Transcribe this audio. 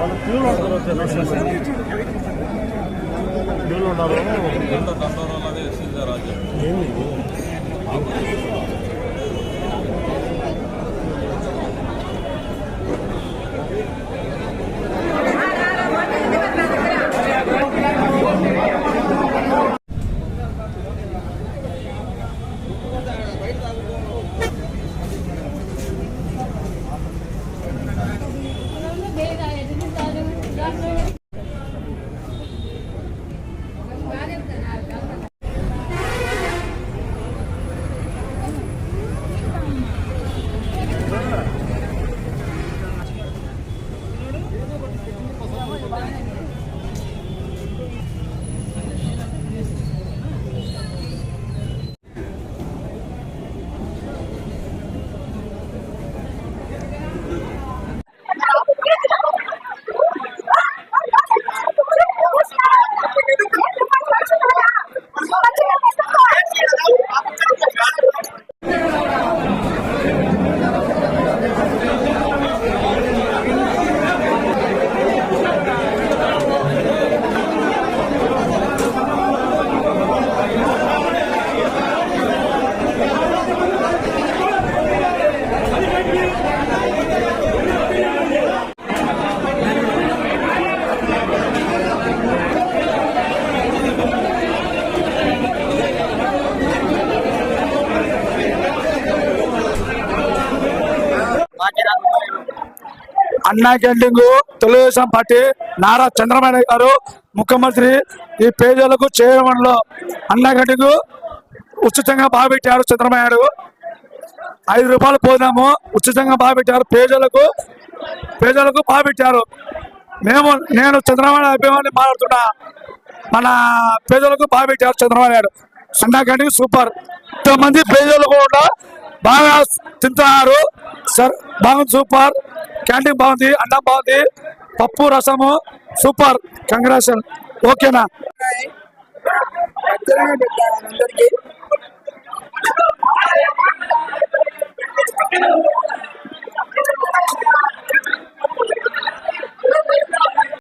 Balık diyorlar da mesela. Diyorlar da Anna canteen Telugu Desam party Nara Chandrababu garu ముఖ్యమంత్రి ఈ పేదలకు చేయడంలో అన్నా క్యాంటీన్ ఉచితంగా బాగుపెట్టారు చంద్రబాబు నాయుడు. ఐదు రూపాయలు పోదాము ఉచితంగా బాగుపెట్టారు పేదలకు పేదలకు బాగుపెట్టారు. మేము నేను చంద్రబాబు అభిమాని మాట్లాడుతున్నా మన పేదలకు బాగుపెట్టారు చంద్రబాబు నాయుడు. అన్నా క్యాంటీన్ సూపర్. ఇంతమంది పేదలు కూడా బాగా తింటున్నారు. సార్ బాగుంది సూపర్. క్యాంటీన్ బాగుంది అన్నం బాగుంది. పప్పు రసము సూపర్. కంగ్రాచులేషన్. ఓకేనా? అందరికి